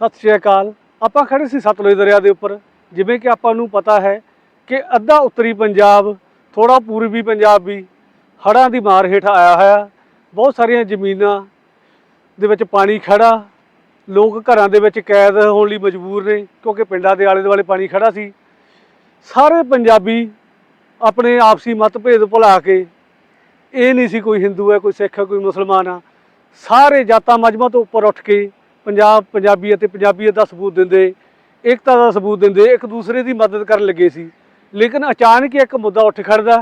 ਸਤਿ ਸ਼੍ਰੀ ਅਕਾਲ। ਆਪਾਂ ਖੜੇ ਸੀ ਸਤਲੁਜ ਦਰਿਆ ਦੇ ਉੱਪਰ। ਜਿਵੇਂ ਕਿ ਆਪਾਂ ਨੂੰ ਪਤਾ ਹੈ ਕਿ ਅੱਧਾ ਉੱਤਰੀ ਪੰਜਾਬ ਥੋੜਾ ਪੂਰਬੀ ਪੰਜਾਬ ਵੀ ਹੜ੍ਹਾਂ ਦੀ ਮਾਰ ਹੇਠ ਆਇਆ ਹੋਇਆ। ਬਹੁਤ ਸਾਰੀਆਂ ਜ਼ਮੀਨਾਂ ਦੇ ਵਿੱਚ ਪਾਣੀ ਖੜਾ ਲੋਕ ਘਰਾਂ ਦੇ ਵਿੱਚ ਕੈਦ ਹੋਣ ਲਈ ਮਜਬੂਰ ਨੇ, ਕਿਉਂਕਿ ਪਿੰਡਾਂ ਦੇ ਆਲੇ ਦੁਆਲੇ ਪਾਣੀ ਖੜਾ ਸੀ। ਸਾਰੇ ਪੰਜਾਬੀ ਆਪਣੇ ਆਪਸੀ ਮਤਭੇਦ ਭੁਲਾ ਕੇ, ਇਹ ਨਹੀਂ ਸੀ ਕੋਈ ਹਿੰਦੂ ਹੈ, ਕੋਈ ਸਿੱਖ ਹੈ, ਕੋਈ ਮੁਸਲਮਾਨ ਆ। ਸਾਰੇ ਜਾਤਾਂ, ਮਜਮਾਂ ਤੋਂ ਉੱਪਰ ਉੱਠ ਕੇ ਪੰਜਾਬ ਪੰਜਾਬੀ ਅਤੇ ਪੰਜਾਬੀਅਤ ਦਾ ਸਬੂਤ ਦਿੰਦੇ, ਏਕਤਾ ਦਾ ਸਬੂਤ ਦਿੰਦੇ, ਇੱਕ ਦੂਸਰੇ ਦੀ ਮਦਦ ਕਰਨ ਲੱਗੇ ਸੀ। ਲੇਕਿਨ ਅਚਾਨਕ ਹੀ ਇੱਕ ਮੁੱਦਾ ਉੱਠ ਖੜਦਾ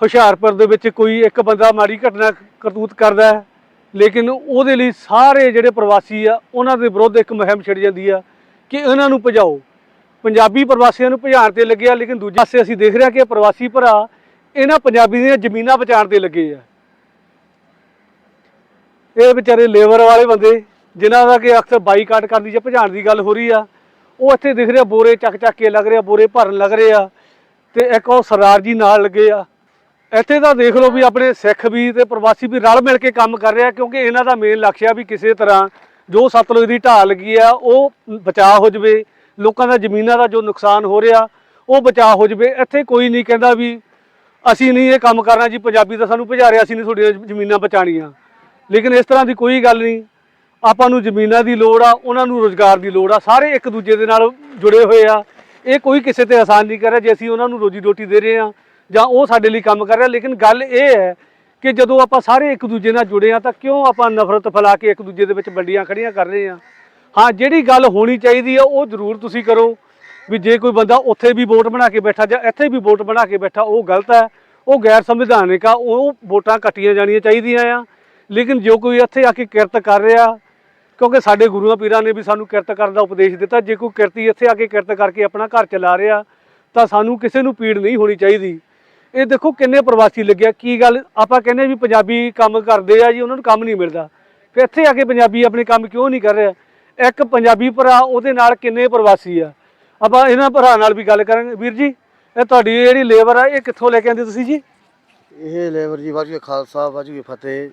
ਹੁਸ਼ਿਆਰਪੁਰ ਦੇ ਵਿੱਚ ਕੋਈ ਇੱਕ ਬੰਦਾ ਮਾੜੀ ਘਟਨਾ ਕਰਤੂਤ ਕਰਦਾ ਹੈ, ਲੇਕਿਨ ਉਹਦੇ ਲਈ ਸਾਰੇ ਜਿਹੜੇ ਪ੍ਰਵਾਸੀ ਆ, ਉਹਨਾਂ ਦੇ ਵਿਰੁੱਧ ਇੱਕ ਮੁਹਿੰਮ ਛਿੜ ਜਾਂਦੀ ਆ ਕਿ ਇਹਨਾਂ ਨੂੰ ਭਜਾਓ। ਪੰਜਾਬੀ ਪ੍ਰਵਾਸੀਆਂ ਨੂੰ ਭਜਾਉਣ ਤੇ ਲੱਗਿਆ, ਲੇਕਿਨ ਦੂਜੇ ਪਾਸੇ ਅਸੀਂ ਦੇਖ ਰਹੇ ਹਾਂ ਕਿ ਪ੍ਰਵਾਸੀ ਭਰਾ ਇਹਨਾਂ ਪੰਜਾਬੀ ਦੀਆਂ ਜ਼ਮੀਨਾਂ ਬਚਾਉਣ ਤੇ ਲੱਗੇ ਆ। ਇਹ ਵਿਚਾਰੇ ਲੇਬਰ ਵਾਲੇ ਬੰਦੇ ਜਿਨ੍ਹਾਂ ਦਾ ਕਿ ਅਕਸਰ ਬਾਈਕਾਟ ਕਰਨ ਦੀ ਜਾਂ ਭਜਾਉਣ ਦੀ ਗੱਲ ਹੋ ਰਹੀ ਆ, ਉਹ ਇੱਥੇ ਦਿਖ ਰਿਹਾ ਬੋਰੇ ਚੱਕ ਚੱਕ ਕੇ ਲੱਗ ਰਿਹਾ ਬੋਰੇ ਭਰਨ ਲੱਗ ਰਹੇ ਆ ਤੇ ਇੱਕ ਉਹ ਸਰਦਾਰ ਜੀ ਨਾਲ ਲੱਗੇ ਆ। ਇੱਥੇ ਤਾਂ ਦੇਖ ਲਓ ਵੀ ਆਪਣੇ ਸਿੱਖ ਵੀ ਤੇ ਪ੍ਰਵਾਸੀ ਵੀ ਰਲ ਮਿਲ ਕੇ ਕੰਮ ਕਰ ਰਿਹਾ ਕਿਉਂਕਿ ਇਹਨਾਂ ਦਾ ਮੇਨ ਲਕਸ਼ ਆ ਵੀ ਕਿਸੇ ਤਰ੍ਹਾਂ ਜੋ ਸਤਲੁਜ ਦੀ ਢਾਹ ਲੱਗੀ ਆ, ਉਹ ਬਚਾਅ ਹੋ ਜਵੇ, ਲੋਕਾਂ ਦਾ ਜ਼ਮੀਨਾਂ ਦਾ ਜੋ ਨੁਕਸਾਨ ਹੋ ਰਿਹਾ, ਉਹ ਬਚਾਅ ਹੋ ਜਵੇ। ਇੱਥੇ ਕੋਈ ਨਹੀਂ ਕਹਿੰਦਾ ਵੀ ਅਸੀਂ ਨਹੀਂ ਇਹ ਕੰਮ ਕਰਨਾ ਜੀ, ਪੰਜਾਬੀ ਤਾਂ ਸਾਨੂੰ ਭਜਾ ਰਿਹਾ, ਅਸੀਂ ਨਹੀਂ ਤੁਹਾਡੀਆਂ ਜ਼ਮੀਨਾਂ ਬਚਾਣੀਆਂ ਲੇਕਿਨ ਇਸ ਤਰ੍ਹਾਂ ਦੀ ਕੋਈ ਗੱਲ ਨਹੀਂ। ਆਪਾਂ ਨੂੰ ਜ਼ਮੀਨਾਂ ਦੀ ਲੋੜ ਆ, ਉਹਨਾਂ ਨੂੰ ਰੋਜ਼ਗਾਰ ਦੀ ਲੋੜ ਆ, ਸਾਰੇ ਇੱਕ ਦੂਜੇ ਦੇ ਨਾਲ ਜੁੜੇ ਹੋਏ ਆ। ਇਹ ਕੋਈ ਕਿਸੇ ਤੇ ਆਸਾਨ ਨਹੀਂ ਕਰ ਰਿਹਾ ਜੇ ਅਸੀਂ ਉਹਨਾਂ ਨੂੰ ਰੋਜੀ ਰੋਟੀ ਦੇ ਰਹੇ ਆ ਜਾਂ ਉਹ ਸਾਡੇ ਲਈ ਕੰਮ ਕਰ ਰਿਹਾ। ਲੇਕਿਨ ਗੱਲ ਇਹ ਹੈ ਕਿ ਜਦੋਂ ਆਪਾਂ ਸਾਰੇ ਇੱਕ ਦੂਜੇ ਨਾਲ ਜੁੜੇ ਆ ਤਾਂ ਕਿਉਂ ਆਪਾਂ ਨਫ਼ਰਤ ਫੈਲਾ ਕੇ ਇੱਕ ਦੂਜੇ ਦੇ ਵਿੱਚ ਵੰਡੀਆਂ ਖੜੀਆਂ ਕਰ ਰਹੇ ਆ? ਹਾਂ, ਜਿਹੜੀ ਗੱਲ ਹੋਣੀ ਚਾਹੀਦੀ ਆ, ਉਹ ਜ਼ਰੂਰ ਤੁਸੀਂ ਕਰੋ ਵੀ ਜੇ ਕੋਈ ਬੰਦਾ ਉੱਥੇ ਵੀ ਵੋਟ ਬਣਾ ਕੇ ਬੈਠਾ ਜਾਂ ਇੱਥੇ ਵੀ ਵੋਟ ਬਣਾ ਕੇ ਬੈਠਾ, ਉਹ ਗਲਤ ਹੈ। ਉਹ ਗੈਰ ਸੰਵਿਧਾਨਿਕ ਆ, ਉਹ ਵੋਟਾਂ ਕੱਟੀਆਂ ਜਾਣੀਆਂ ਚਾਹੀਦੀਆਂ ਆ। ਲੇਕਿਨ ਜੋ ਕੋਈ ਇੱਥੇ ਆ ਕੇ ਕਿਰਤ ਕਰ ਰਿਹਾ ਕਿਉਂਕਿ ਸਾਡੇ ਗੁਰੂਆਂ ਪੀਰਾਂ ਨੇ ਵੀ ਸਾਨੂੰ ਕਿਰਤ ਕਰਨ ਦਾ ਉਪਦੇਸ਼ ਦਿੱਤਾ। ਜੇ ਕੋਈ ਕਿਰਤੀ ਇੱਥੇ ਆ ਕੇ ਕਿਰਤ ਕਰਕੇ ਆਪਣਾ ਘਰ ਚਲਾ ਰਿਹਾ, ਤਾਂ ਸਾਨੂੰ ਕਿਸੇ ਨੂੰ ਪੀੜ ਨਹੀਂ ਹੋਣੀ ਚਾਹੀਦੀ। ਇਹ ਦੇਖੋ ਕਿੰਨੇ ਪ੍ਰਵਾਸੀ ਲੱਗਿਆ ਕੀ ਗੱਲ? ਆਪਾਂ ਕਹਿੰਦੇ ਵੀ ਪੰਜਾਬੀ ਕੰਮ ਕਰਦੇ ਆ ਜੀ, ਉਹਨਾਂ ਨੂੰ ਕੰਮ ਨਹੀਂ ਮਿਲਦਾ। ਫਿਰ ਇੱਥੇ ਆ ਕੇ ਪੰਜਾਬੀ ਆਪਣੇ ਕੰਮ ਕਿਉਂ ਨਹੀਂ ਕਰ ਰਿਹਾ? ਇੱਕ ਪੰਜਾਬੀ ਭਰਾ, ਉਹਦੇ ਨਾਲ ਕਿੰਨੇ ਪ੍ਰਵਾਸੀ ਆ? ਆਪਾਂ ਇਹਨਾਂ ਭਰਾ ਨਾਲ ਵੀ ਗੱਲ ਕਰਾਂਗੇ। ਵੀਰ ਜੀ, ਇਹ ਤੁਹਾਡੀ ਜਿਹੜੀ ਲੇਬਰ ਆ, ਇਹ ਕਿੱਥੋਂ ਲੈ ਕੇ ਆਂਦੇ ਤੁਸੀਂ ਜੀ? ਇਹ ਲੇਬਰ ਜੀ ਵਾਜੂ ਖਾਲਸਾ ਵਾਜੂ ਫਤਿਹ।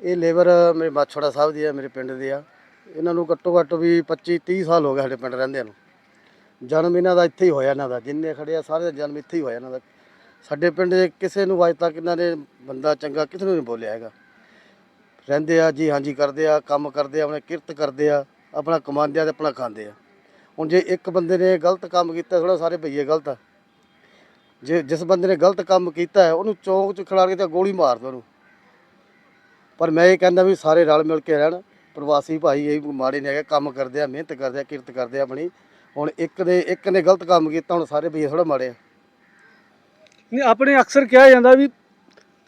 ਇਹ ਲੇਬਰ ਮੇਰੇ ਮਾਛੋੜਾ ਸਾਹਿਬ ਦੀ ਆ ਮੇਰੇ ਪਿੰਡ ਦੇ ਆ। ਇਹਨਾਂ ਨੂੰ ਘੱਟੋ ਘੱਟ ਵੀ 25 30 ਸਾਲ ਹੋ ਗਏ ਸਾਡੇ ਪਿੰਡ ਰਹਿੰਦਿਆਂ ਨੂੰ। ਜਨਮ ਇਹਨਾਂ ਦਾ ਇੱਥੇ ਹੀ ਹੋਇਆ ਇਹਨਾਂ ਦਾ, ਜਿੰਨੇ ਖੜੇ ਆ ਸਾਰੇ ਦਾ ਜਨਮ ਇੱਥੇ ਹੀ ਹੋਇਆ ਇਹਨਾਂ ਦਾ। ਸਾਡੇ ਪਿੰਡ ਦੇ ਕਿਸੇ ਨੂੰ ਅੱਜ ਤੱਕ ਇਹਨਾਂ ਨੇ ਬੰਦਾ ਚੰਗਾ ਕਿਸੇ ਨੂੰ ਨਹੀਂ ਬੋਲਿਆ ਹੈਗਾ। ਰਹਿੰਦੇ ਆ, ਜੀ ਹਾਂਜੀ ਕਰਦੇ ਆ, ਕੰਮ ਕਰਦੇ ਆ, ਆਪਣੇ ਕਿਰਤ ਕਰਦੇ ਆ, ਆਪਣਾ ਕਮਾਉਂਦੇ ਆ ਤੇ ਆਪਣਾ ਖਾਂਦੇ ਆ। ਹੁਣ ਜੇ ਇੱਕ ਬੰਦੇ ਨੇ ਗਲਤ ਕੰਮ ਕੀਤਾ ਥੋੜਾ ਸਾਰੇ ਭਈਏ ਗਲਤ ਆ। ਜੇ ਜਿਸ ਬੰਦੇ ਨੇ ਗਲਤ ਕੰਮ ਕੀਤਾ ਉਹਨੂੰ ਚੌਂਕ 'ਚ ਖੜਾ ਕੇ ਤੇ ਗੋਲੀ ਮਾਰ ਦੋ ਉਹਨੂੰ। ਪਰ ਮੈਂ ਇਹ ਕਹਿੰਦਾ ਵੀ ਸਾਰੇ ਰਲ ਮਿਲ ਕੇ ਰਹਿਣ ਪ੍ਰਵਾਸੀ ਭਾਈ ਇਹ ਮਾੜੇ ਨਹੀਂ ਹੈਗੇ ਕੰਮ ਕਰਦੇ ਆ ਮਿਹਨਤ ਕਰਦੇ ਆ ਕਿਰਤ ਕਰਦੇ ਆ ਆਪਣੀ। ਹੁਣ ਇੱਕ ਦੇ ਇੱਕ ਨੇ ਗਲਤ ਕੰਮ ਕੀਤਾ ਹੁਣ ਸਾਰੇ ਭਈਏ ਥੋੜਾ ਮਾੜੇ ਆ। ਨਹੀਂ ਆਪਣੇ ਅਕਸਰ ਕਿਹਾ ਜਾਂਦਾ ਵੀ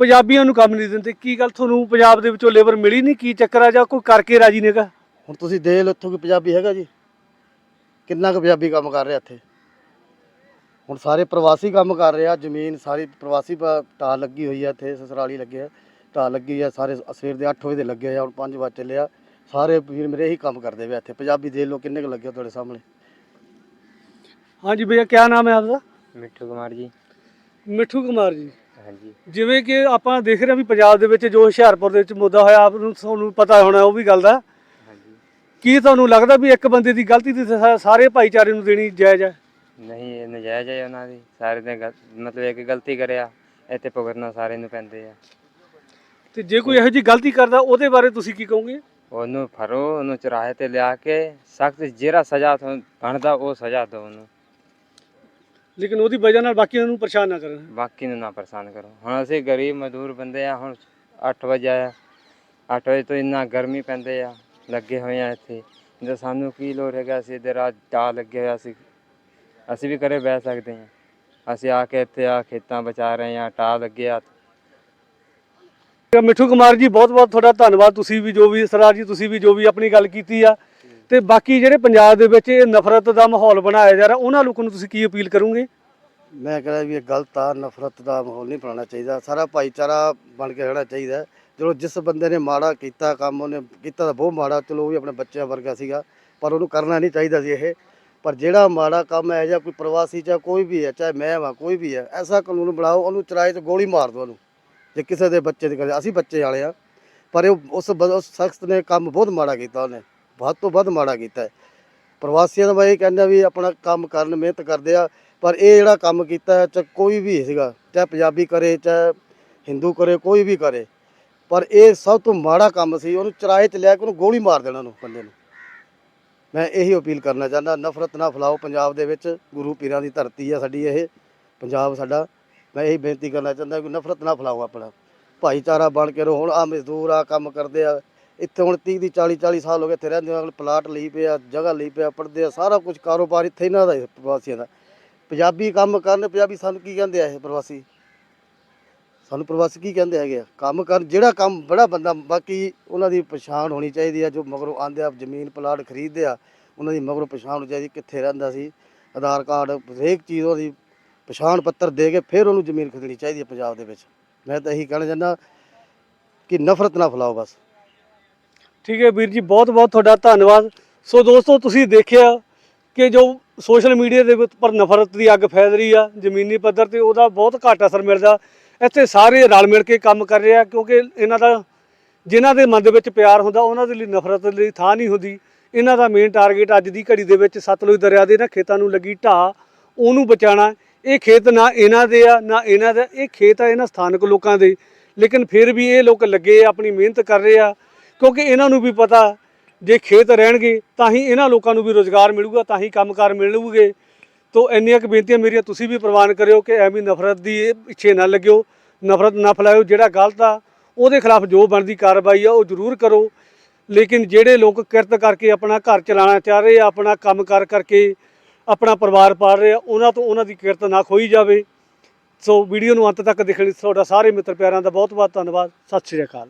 ਪੰਜਾਬੀਆਂ ਨੂੰ ਕੰਮ ਨਹੀਂ ਦਿੰਦੇ। ਕੀ ਗੱਲ ਤੁਹਾਨੂੰ ਪੰਜਾਬ ਦੇ ਵਿੱਚੋਂ ਲੇਬਰ ਮਿਲੀ ਨਹੀਂ ਕੀ ਚੱਕਰ ਆ? ਜਾਂ ਕੋਈ ਕਰਕੇ ਰਾਜੀ ਨੇਗਾ ਹੁਣ ਤੁਸੀਂ ਦੇਖ ਲਓ ਇੱਥੋਂ ਕੋਈ ਪੰਜਾਬੀ ਹੈਗਾ ਜੀ। ਕਿੰਨਾ ਕੁ ਪੰਜਾਬੀ ਕੰਮ ਕਰ ਰਿਹਾ ਇੱਥੇ। ਹੁਣ ਸਾਰੇ ਪ੍ਰਵਾਸੀ ਕੰਮ ਕਰ ਰਿਹਾ ਜ਼ਮੀਨ ਸਾਰੀ ਪ੍ਰਵਾਸੀ ਢਾਹ ਲੱਗੀ ਹੋਈ ਆ ਇੱਥੇ ਸਸਰਾਲੀ ਲੱਗੇ ਆ। ਢਾਹ ਲੱਗੀ ਆ ਸਾਰੇ ਸਵੇਰ ਦੇ 8 ਵਜੇ ਦੇ ਲੱਗੇ ਆ ਹੁਣ 5 ਵਜੇ ਚੱਲੇ ਆ। ਸਾਰੇ ਵੀਰ ਮੇਰੇ ਇਹੀ ਕੰਮ ਕਰਦੇ ਵੇ ਇੱਥੇ। ਪੰਜਾਬੀ ਦੇਖ ਲਓ ਕਿੰਨੇ ਕੁ ਲੱਗੇ ਆ ਤੁਹਾਡੇ ਸਾਹਮਣੇ। ਹਾਂਜੀ ਭਈਆ ਕੀ ਨਾਮ ਹੈ ਆਪਦਾ? ਮਿੱਠੂ ਕੁਮਾਰ ਜੀ। ਮਿੱਠੂ ਕੁਮਾਰ ਜੀ। ਹਾਂਜੀ। ਜਿਵੇਂ ਕਿ ਆਪਾਂ ਦੇਖ ਰਹੇ ਹਾਂ ਵੀ ਪੰਜਾਬ ਦੇ ਵਿੱਚ ਜੋ ਹੁਸ਼ਿਆਰਪੁਰ ਦੇ ਵਿੱਚ ਮੁੱਦਾ ਹੋਇਆ ਆਪ ਨੂੰ ਤੁਹਾਨੂੰ ਪਤਾ ਹੋਣਾ ਉਹ ਵੀ ਗੱਲ ਦਾ। ਹਾਂਜੀ। ਕੀ ਤੁਹਾਨੂੰ ਲੱਗਦਾ ਵੀ ਇੱਕ ਬੰਦੇ ਦੀ ਗਲਤੀ ਤੇ ਸਾ- ਸਾਰੇ ਭਾਈਚਾਰੇ ਨੂੰ ਦੇਣੀ ਜਾਇਜ਼ ਹੈ? ਨਹੀਂ ਇਹ ਨਜਾਇਜ਼ ਹੈ ਉਹਨਾਂ ਦੀ। ਸਾਰੇ ਨੇ ਗਲ- ਮਤਲਬ ਇੱਕ ਗਲਤੀ ਕਰਿਆ ਇੱਥੇ ਭੁਗਤਣਾ ਸਾਰੇ ਨੂੰ ਪੈਂਦੇ ਆ। ਤੇ ਜੇ ਕੋਈ ਇਹੋ ਜੀ ਗਲਤੀ ਕਰਦਾ ਉਹਦੇ ਬਾਰੇ ਤੁਸੀਂ ਕੀ ਕਹੋਗੇ? ਉਹਨੂੰ ਫੜੋ ਉਹਨੂੰ ਚੁਰਾਹੇ ਤੇ ਲਿਆ ਕੇ ਸਖਤ ਜਿਹੜਾ ਸਜ਼ਾ ਤੁਹਾਨੂੰ ਬਣਦਾ ਉਹ ਸਜ਼ਾ ਦਿਓ ਉਹਨੂੰ। ਲੇਕਿਨ ਉਹਦੀ ਵਜ੍ਹਾ ਨਾਲ ਬਾਕੀਆਂ ਨੂੰ ਪਰੇਸ਼ਾਨ ਨਾ ਕਰਨ। ਬਾਕੀ ਨੂੰ ਨਾ ਪਰੇਸ਼ਾਨ ਕਰੋ। ਹੁਣ ਅਸੀਂ ਗਰੀਬ ਮਜ਼ਦੂਰ ਬੰਦੇ ਆ ਹੁਣ 8 ਵਜੇ ਆਇਆ 8 ਵਜੇ ਤੋਂ ਇੰਨਾ ਗਰਮੀ ਪੈਂਦੇ ਆ ਲੱਗੇ ਹੋਏ ਆ ਇੱਥੇ। ਜੇ ਸਾਨੂੰ ਕੀ ਲੋੜ ਹੈਗਾ ਅਸੀਂ ਇੱਧਰ ਆ ਟਾ ਲੱਗੇ ਹੋਇਆ ਸੀ ਅਸੀਂ ਵੀ ਘਰੇ ਬਹਿ ਸਕਦੇ ਹਾਂ ਅਸੀਂ ਆ ਕੇ ਇੱਥੇ ਆ ਖੇਤਾਂ ਬਚਾ ਰਹੇ ਆ ਟਾ ਲੱਗੇ ਆ। ਮਿੱਠੂ ਕੁਮਾਰ ਜੀ, ਬਹੁਤ ਬਹੁਤ ਤੁਹਾਡਾ ਧੰਨਵਾਦ। ਤੁਸੀਂ ਵੀ ਜੋ ਵੀ, ਸਰਦਾਰ ਜੀ, ਤੁਸੀਂ ਵੀ ਜੋ ਵੀ ਆਪਣੀ ਗੱਲ ਕੀਤੀ ਆ। ਤੇ ਬਾਕੀ ਜਿਹੜੇ ਪੰਜਾਬ ਦੇ ਵਿੱਚ ਇਹ ਨਫ਼ਰਤ ਦਾ ਮਾਹੌਲ ਬਣਾਇਆ ਜਾ ਰਿਹਾ, ਉਹਨਾਂ ਲੋਕਾਂ ਨੂੰ ਤੁਸੀਂ ਕੀ ਅਪੀਲ ਕਰੋਗੇ? ਮੈਂ ਕਹਿੰਦਾ ਵੀ ਇਹ ਗਲਤ ਆ, ਨਫ਼ਰਤ ਦਾ ਮਾਹੌਲ ਨਹੀਂ ਬਣਾਉਣਾ ਚਾਹੀਦਾ। ਸਾਰਾ ਭਾਈਚਾਰਾ ਬਣ ਕੇ ਰਹਿਣਾ ਚਾਹੀਦਾ ਹੈ। ਚਲੋ, ਜਿਸ ਬੰਦੇ ਨੇ ਮਾੜਾ ਕੀਤਾ, ਕੰਮ ਉਹਨੇ ਕੀਤਾ ਤਾਂ ਬਹੁਤ ਮਾੜਾ, ਚਲੋ ਉਹ ਵੀ ਆਪਣੇ ਬੱਚਿਆਂ ਵਰਗਾ ਸੀਗਾ, ਪਰ ਉਹਨੂੰ ਕਰਨਾ ਨਹੀਂ ਚਾਹੀਦਾ ਸੀ ਇਹ। ਪਰ ਜਿਹੜਾ ਮਾੜਾ ਕੰਮ ਹੈ ਜਾਂ ਕੋਈ ਪ੍ਰਵਾਸੀ ਜਾਂ ਕੋਈ ਵੀ ਹੈ, ਚਾਹੇ ਮੈਂ ਵਾਂ, ਕੋਈ ਵੀ ਹੈ, ਐਸਾ ਕਾਨੂੰਨ ਬਣਾਓ, ਉਹਨੂੰ ਚਰਾਏ ਤੇ ਗੋਲੀ ਮਾਰ ਦਿਓ ਉਹਨੂੰ। ਜੇ ਕਿਸੇ ਦੇ ਬੱਚੇ ਦੀ ਕਰੇ ਅਸੀਂ ਬੱਚੇ ਵਾਲੇ ਆ। ਪਰ ਉਹ ਉਸ ਬ- ਉਸ ਸ਼ਖਸ ਨੇ ਕੰਮ ਬਹੁਤ ਮਾੜਾ ਕੀਤਾ ਉਹਨੇ। ਵੱਧ ਤੋਂ ਵੱਧ ਮਾੜਾ ਕੀਤਾ। ਹੈ ਪ੍ਰਵਾਸੀਆਂ ਦਾ ਮੈਂ ਇਹ ਕਹਿੰਦਾ ਵੀ ਆਪਣਾ ਕੰਮ ਕਰਨ, ਮਿਹਨਤ ਕਰਦੇ ਆ। ਪਰ ਇਹ ਜਿਹੜਾ ਕੰਮ ਕੀਤਾ ਹੈ, ਚਾਹੇ ਕੋਈ ਵੀ ਸੀਗਾ, ਚਾਹੇ ਪੰਜਾਬੀ ਕਰੇ, ਚਾਹੇ ਹਿੰਦੂ ਕਰੇ, ਕੋਈ ਵੀ ਕਰੇ। ਪਰ ਇਹ ਸਭ ਤੋਂ ਮਾੜਾ ਕੰਮ ਸੀ, ਉਹਨੂੰ ਚਰਾਏ ਚ ਲਿਆ ਕੇ ਉਹਨੂੰ ਗੋਲੀ ਮਾਰ ਦੇਣਾ ਉਹਨੂੰ ਬੰਦੇ ਨੂੰ। ਮੈਂ ਇਹੀ ਅਪੀਲ ਕਰਨਾ ਚਾਹੁੰਦਾ, ਨਫ਼ਰਤ ਨਾ ਫੈਲਾਓ ਪੰਜਾਬ ਦੇ ਵਿੱਚ। ਗੁਰੂ ਪੀਰਾਂ ਦੀ ਧਰਤੀ ਆ ਸਾਡੀ ਇਹ। ਪੰਜਾਬ ਸਾਡਾ ਮੈਂ ਇਹੀ ਬੇਨਤੀ ਕਰਨਾ ਚਾਹੁੰਦਾ ਕਿ ਨਫ਼ਰਤ ਨਾ ਫੈਲਾਓ ਆਪਣਾ। ਭਾਈਚਾਰਾ ਬਣ ਕੇ ਰਹੋ, ਹੁਣ ਆ ਮਜ਼ਦੂਰ ਆ, ਕੰਮ ਕਰਦੇ ਆ। ਇੱਥੇ ਹੁਣ 30 ਦੀ 40 40 ਸਾਲ ਹੋ ਗਏ ਇੱਥੇ ਰਹਿੰਦੇ ਆ ਪਲਾਟ ਲਈ ਪਿਆ ਜਗ੍ਹਾ ਲਈ ਪਿਆ ਪੜਦੇ ਆ, ਸਾਰਾ ਕੁਝ ਕਾਰੋਬਾਰ ਇੱਥੇ ਇਹਨਾਂ ਦਾ ਪ੍ਰਵਾਸੀਆਂ ਦਾ। ਪੰਜਾਬੀ ਕੰਮ ਕਰਨ, ਪੰਜਾਬੀ ਸਾਨੂੰ ਕੀ ਕਹਿੰਦੇ ਆ ਇਹ ਪ੍ਰਵਾਸੀ? ਸਾਨੂੰ ਪ੍ਰਵਾਸੀ ਕੀ ਕਹਿੰਦੇ ਹੈਗੇ ਆ? ਕੰਮ ਕਰਨ, ਜਿਹੜਾ ਕੰਮ ਬੜਾ ਬੰਦਾ, ਬਾਕੀ ਉਹਨਾਂ ਦੀ ਪਛਾਣ ਹੋਣੀ ਚਾਹੀਦੀ ਆ, ਜੋ ਮਗਰੋਂ ਆਂਦੇ ਆ, ਜ਼ਮੀਨ, ਪਲਾਟ ਖਰੀਦਦੇ ਆ, ਉਹਨਾਂ ਦੀ ਮਗਰੋਂ ਪਛਾਣ ਹੋਣੀ ਚਾਹੀਦੀ, ਕਿੱਥੇ ਰਹਿੰਦਾ ਸੀ, ਆਧਾਰ ਕਾਰਡ, ਹਰੇਕ ਚੀਜ਼ ਉਹਦੀ ਪਛਾਣ ਪੱਤਰ ਦੇ ਕੇ ਫਿਰ ਉਹਨੂੰ ਜ਼ਮੀਨ ਖਰੀਦਣੀ ਚਾਹੀਦੀ ਹੈ ਪੰਜਾਬ ਦੇ ਵਿੱਚ। ਮੈਂ ਤਾਂ ਇਹੀ ਕਹਿਣਾ ਚਾਹੁੰਦਾ ਕਿ ਨਫ਼ਰਤ ਨਾ ਫੈਲਾਓ ਬਸ। ਠੀਕ ਹੈ ਵੀਰ ਜੀ ਬਹੁਤ ਬਹੁਤ ਤੁਹਾਡਾ ਧੰਨਵਾਦ। ਸੋ ਦੋਸਤੋ, ਤੁਸੀਂ ਦੇਖਿਆ ਕਿ ਜੋ ਸੋਸ਼ਲ ਮੀਡੀਆ ਦੇ ਉੱਪਰ ਨਫ਼ਰਤ ਦੀ ਅੱਗ ਫੈਲ ਰਹੀ ਆ, ਜ਼ਮੀਨੀ ਪੱਧਰ ਤੇ ਉਹਦਾ ਬਹੁਤ ਘੱਟ ਅਸਰ ਮਿਲਦਾ। ਇੱਥੇ ਸਾਰੇ ਰਲ ਮਿਲ ਕੇ ਕੰਮ ਕਰ ਰਹੇ ਆ, ਕਿਉਂਕਿ ਇਹਨਾਂ ਦਾ, ਜਿਨ੍ਹਾਂ ਦੇ ਮਨ ਦੇ ਵਿੱਚ ਪਿਆਰ ਹੁੰਦਾ, ਉਹਨਾਂ ਦੇ ਲਈ ਨਫ਼ਰਤ ਲਈ ਥਾਂ ਨਹੀਂ ਹੁੰਦੀ। ਇਹਨਾਂ ਦਾ ਮੇਨ ਟਾਰਗੇਟ ਅੱਜ ਦੀ ਘੜੀ ਦੇ ਵਿੱਚ ਸਤਲੁਜ ਦਰਿਆ ਦੇ ਨਾ ਖੇਤਾਂ ਨੂੰ ਲੱਗੀ ਢਾਹ, ਉਹਨੂੰ ਬਚਾਉਣਾ ਇਹ ਖੇਤ ਨਾ ਇਹਨਾਂ ਦੇ ਆ, ਨਾ ਇਹਨਾਂ ਦਾ, ਇਹ ਖੇਤ ਆ ਇਹਨਾਂ ਸਥਾਨਕ ਲੋਕਾਂ ਦੇ। ਲੇਕਿਨ ਫਿਰ ਵੀ ਇਹ ਲੋਕ ਲੱਗੇ ਆਪਣੀ ਮਿਹਨਤ ਕਰ ਰਹੇ ਆ। ਕਿਉਂਕਿ ਇਹਨਾਂ ਨੂੰ ਵੀ ਪਤਾ, ਜੇ ਖੇਤ ਰਹਿਣਗੇ, ਤਾਂ ਹੀ ਇਹਨਾਂ ਲੋਕਾਂ ਨੂੰ ਵੀ ਰੋਜ਼ਗਾਰ ਮਿਲੂਗਾ, ਤਾਂ ਹੀ ਕੰਮਕਾਰ ਮਿਲੂਗੇ ਤੋ ਇੰਨੀਆਂ ਕੁ ਬੇਨਤੀਆਂ ਮੇਰੀਆਂ, ਤੁਸੀਂ ਵੀ ਪ੍ਰਵਾਨ ਕਰਿਓ ਕਿ ਐਵੇਂ ਨਫ਼ਰਤ ਦੀ ਪਿੱਛੇ ਨਾ ਲੱਗਿਓ, ਨਫ਼ਰਤ ਨਾ ਫੈਲਾਇਓ। ਜਿਹੜਾ ਗਲਤ ਆ, ਉਹਦੇ ਖਿਲਾਫ ਜੋ ਬਣਦੀ ਕਾਰਵਾਈ ਆ, ਉਹ ਜ਼ਰੂਰ ਕਰੋ। ਲੇਕਿਨ ਜਿਹੜੇ ਲੋਕ ਕਿਰਤ ਕਰਕੇ ਆਪਣਾ ਘਰ ਚਲਾਉਣਾ ਚਾਹ ਰਹੇ ਆ, ਆਪਣਾ ਕੰਮਕਾਰ ਕਰਕੇ ਆਪਣਾ ਪਰਿਵਾਰ ਪਾਲ ਰਹੇ ਆ, ਉਹਨਾਂ ਤੋਂ ਉਹਨਾਂ ਦੀ ਕਿਰਤ ਨਾ ਖੋਈ ਜਾਵੇ। ਸੋ ਵੀਡੀਓ ਨੂੰ ਅੰਤ ਤੱਕ ਦੇਖਣ ਲਈ। ਤੁਹਾਡਾ ਸਾਰੇ ਮਿੱਤਰ ਪਿਆਰਾਂ ਦਾ ਬਹੁਤ ਬਹੁਤ ਧੰਨਵਾਦ। ਸਤਿ ਸ਼੍ਰੀ ਅਕਾਲ।